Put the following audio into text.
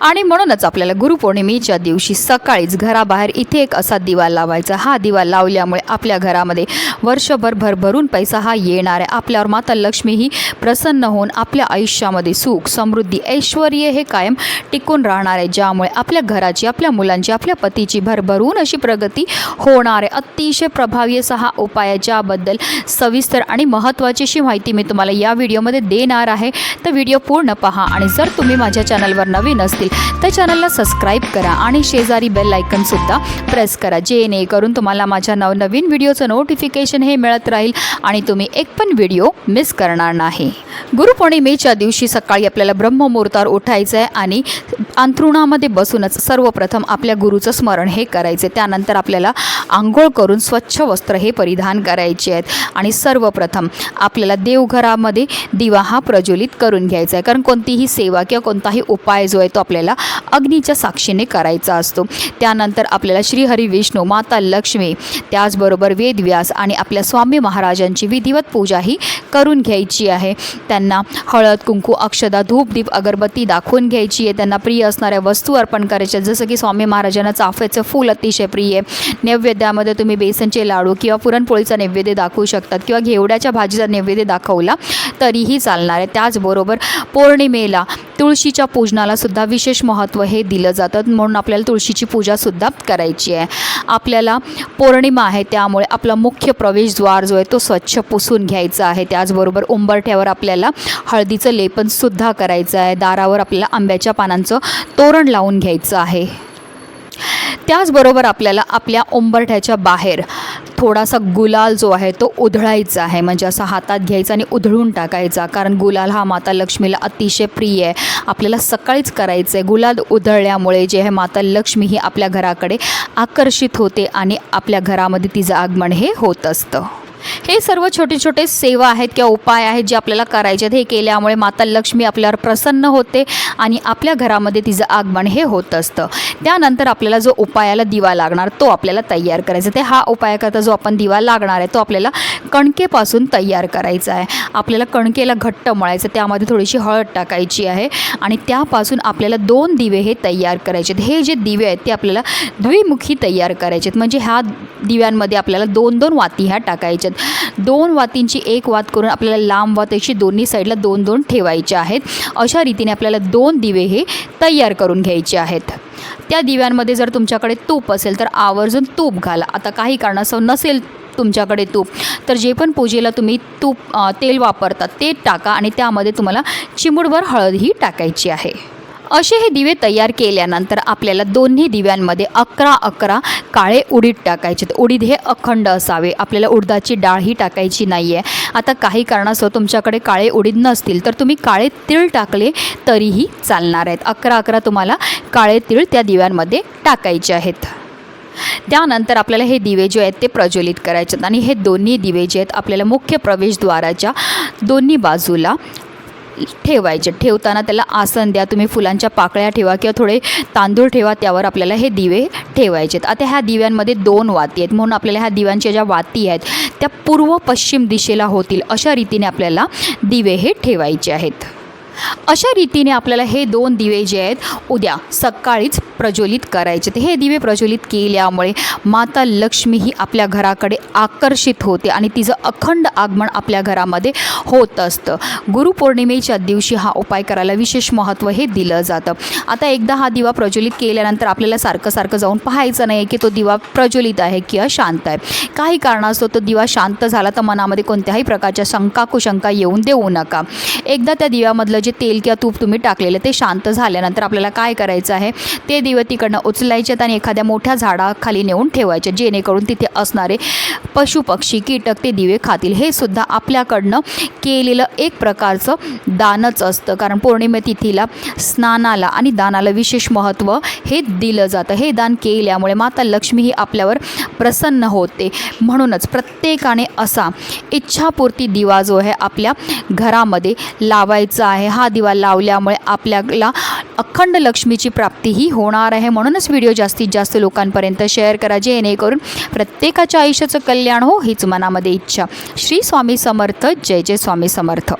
आणि म्हणूनच आपल्याला गुरुपौर्णिमेच्या दिवशी सकाळीच घराबाहेर इथे एक असा दिवा लावायचा. हा दिवा लावल्यामुळे आपल्या घरामध्ये वर्षभर भरभरून पैसा हा येणार आहे. आपल्यावर माता लक्ष्मी ही प्रसन्न होऊन आपल्या आयुष्यामध्ये सुख समृद्धी ऐश्वर हे कायम टिकून राहणार आहे. ज्यामुळे आपल्या घराची आपल्या मुलांची आपल्या पतीची भरभरून अशी प्रगती होणार आहे. अतिशय प्रभावी असा हा उपाय आहे. ज्याबद्दल सविस्तर आणि महत्त्वाची अशी माहिती मी तुम्हाला या व्हिडिओमध्ये देणार आहे. तर व्हिडिओ पूर्ण पहा आणि जर तुम्ही माझ्या चॅनलवर नवीन असतील तर चॅनलला सबस्क्राईब करा आणि शेजारी बेल आयकनसुद्धा प्रेस करा जेणेकरून तुम्हाला माझ्या नवनवीन व्हिडिओचं नोटिफिकेशन हे मिळत राहील आणि तुम्ही एक पण व्हिडिओ मिस करणार नाही. गुरुपौर्णिमेच्या दिवशी सकाळी आपल्याला ब्रह्ममुहूर्तावर उठायचं आहे आणि अंथरुणामध्ये बसूनच सर्वप्रथम आपल्या गुरुचं स्मरण हे करायचे त्यानंतर आपल्याला आंघोळ करून स्वच्छ वस्त्र हे परिधान करायचे आहेत आणि सर्वप्रथम आपल्याला देवघरामध्ये दिवा हा प्रज्वलित करून घ्यायचा आहे. कारण कोणतीही सेवा किंवा कोणताही उपाय जो आहे तो आपल्याला अग्नीच्या साक्षीने करायचा असतो. त्यानंतर आपल्याला श्रीहरी विष्णू माता लक्ष्मी त्याचबरोबर वेदव्यास आणि आपल्या स्वामी महाराजांची विधिवत पूजा ही करून घ्यायची आहे. त्यांना हळद कुंकू अक्षदा धूप दीप अगरबत्ती दाखवून घ्यायची आहे. त्यांना प्रिय असणाऱ्या वस्तू अर्पण करायच्या जसं की स्वामी महाराजांना चाफ्याचं फूल अतिशय प्रिय आहे. नैवेद्यामध्ये तुम्ही बेसनचे लाडू किंवा पुरणपोळीचा नैवेद्य दाखवू शकतात किंवा घेवड्याच्या भाजीचा नैवेद्य दाखवला तरीही चालणार आहे. त्याचबरोबर पौर्णिमेला तुळशीच्या पूजनाला सुद्धा विशेष महत्त्व हे दिलं जातं. म्हणून आपल्याला तुळशीची पूजासुद्धा करायची आहे. आपल्याला पौर्णिमा आहे त्यामुळे आपला मुख्य प्रवेशद्वार जो आहे तो स्वच्छ पुसून घ्यायचा आहे. त्याचबरोबर उंबरठ्यावर आपल्याला हळदीचं लेपनसुद्धा करायचं आहे. दारावर आपल्याला आंब्याच्या पानांचं तोरण लावून घ्यायचं आहे. त्याचबरोबर आपल्याला आपल्या उंबरठ्याच्या बाहेर थोडासा गुलाल जो आहे तो उधळायचा आहे. म्हणजे असा हातात घ्यायचा आणि उधळून टाकायचा. कारण गुलाल हा माता लक्ष्मीला अतिशय प्रिय आहे. आपल्याला सकाळीच करायचं आहे गुलाल उधळल्यामुळे जे आहे माता लक्ष्मी ही आपल्या घराकडे आकर्षित होते आणि आपल्या घरामध्ये तिचं आगमन हे होत असतं. हे सर्व छोटे छोटे सेवा आहेत किंवा उपाय आहेत जे आपल्याला करायचे आहेत. हे केल्यामुळे माता लक्ष्मी आपल्यावर प्रसन्न होते आणि आपल्या घरामध्ये तिचं आगमन हे होत असतं. त्यानंतर आपल्याला जो उपायाला दिवा लागणार तो आपल्याला तयार करायचा ते हा उपायाकरता जो आपण दिवा लागणार आहे तो आपल्याला कणकेपासून तयार करायचा आहे. आपल्याला कणकेला घट्ट मळायचं त्यामध्ये थोडीशी हळद टाकायची आहे आणि त्यापासून आपल्याला दोन दिवे हे तयार करायचे आहेत. हे जे दिवे आहेत ते आपल्याला द्विमुखी तयार करायचे आहेत. म्हणजे ह्या दिव्यांमध्ये आपल्याला दोन दोन वाती ह्या टाकायच्या आहेत. दोन वातींची एक वात करून आपल्याला लांब वात अशी दोन्ही साईडला दोन दोन ठेवायचे आहेत. अशा रीतीने आपल्याला दोन दिवे हे तयार करून घ्यायचे आहेत. त्या दिव्यांमध्ये जर तुमच्याकडे तूप असेल तर आवर्जून तूप घाला. आता काही कारणास्तव नसेल तुमच्याकडे तूप तर जे पण पूजेला तुम्ही तूप तेल वापरता ते टाका आणि त्यामध्ये तुम्हाला चिमूटभर हळदही टाकायची आहे. असे हे दिवे तयार केल्यानंतर आपल्याला दोन्ही दिव्यांमध्ये अकरा अकरा काळे उडीद टाकायचे. उडीद हे अखंड असावे. आपल्याला उडदाची डाळही टाकायची नाही आहे आता काही कारणास्तव तुमच्याकडे काळे उडीद नसतील तर तुम्ही काळे तीळ टाकले तरीही चालणार आहेत. अकरा अकरा तुम्हाला काळे तीळ त्या दिव्यांमध्ये टाकायचे आहेत. त्यानंतर आपल्याला हे दिवे जे आहेत ते प्रज्वलित करायचे आहेत. आणि हे दोन्ही दिवे जे आहेत आपल्याला मुख्य प्रवेशद्वाराच्या दोन्ही बाजूला ठेवायचे. ठेवताना त्याला आसन द्या तुम्ही फुलांच्या पाकळ्या ठेवा किंवा थोडे तांदूळ ठेवा त्यावर आपल्याला हे दिवे ठेवायचे आहेत आता ह्या दिव्यांमध्ये दोन वाती आहेत. म्हणून आपल्याला ह्या दिव्यांच्या ज्या वाती आहेत त्या पूर्व पश्चिम दिशेला होतील. अशा रीतीने आपल्याला दिवे हे ठेवायचे आहेत. अशा रीतीने आपल्याला हे दोन दिवे जे आहेत उद्या सकाळीच प्रज्वलित करायचे. ते हे दिवे प्रज्वलित केल्यामुळे माता लक्ष्मी ही आपल्या घराकडे आकर्षित होते आणि तिचं अखंड आगमन आपल्या घरामध्ये होत असतं. गुरुपौर्णिमेच्या दिवशी हा उपाय करायला विशेष महत्त्व हे दिलं जातं. आता एकदा हा दिवा प्रज्वलित केल्यानंतर आपल्याला सारखं सारखं जाऊन पाहायचं नाही की तो दिवा प्रज्वलित आहे किंवा शांत आहे. काही कारणास्तव तो दिवा शांत झाला तर मनामध्ये कोणत्याही प्रकारच्या शंका कुशंका येऊन देऊ नका. एकदा त्या दिव्यामधलं जे तेल किंवा तूप तुम्ही टाकलेलं ते शांत झाल्यानंतर आपल्याला काय करायचं आहे? ते दिवे तिकडनं उचलायचे आणि एखाद्या मोठ्या झाडाखाली नेऊन ठेवायचे जेणेकरून तिथे असणारे पशुपक्षी कीटक ते दिवे खातील. हे सुद्धा आपल्याकडनं केलेलं एक प्रकारचं दानच असतं. कारण पौर्णिमे तिथीला स्नानाला आणि दानाला विशेष महत्त्व हे दिलं जातं. हे दान केल्यामुळे माता लक्ष्मी ही आपल्यावर प्रसन्न होते. म्हणूनच प्रत्येकाने असा इच्छापूर्ती दिवा जो आहे आपल्या घरामध्ये लावायचा आहे. हा दिवा लावल्यामुळे आपल्याला अखंड लक्ष्मीची प्राप्तीही होणार आहे. म्हणूनच व्हिडिओ जास्तीत जास्त लोकांपर्यंत शेअर करा जेणेकरून प्रत्येकाच्या आयुष्याचं कल्याण हो हीच मनामध्ये इच्छा. श्री स्वामी समर्थ. जय जय स्वामी समर्थ.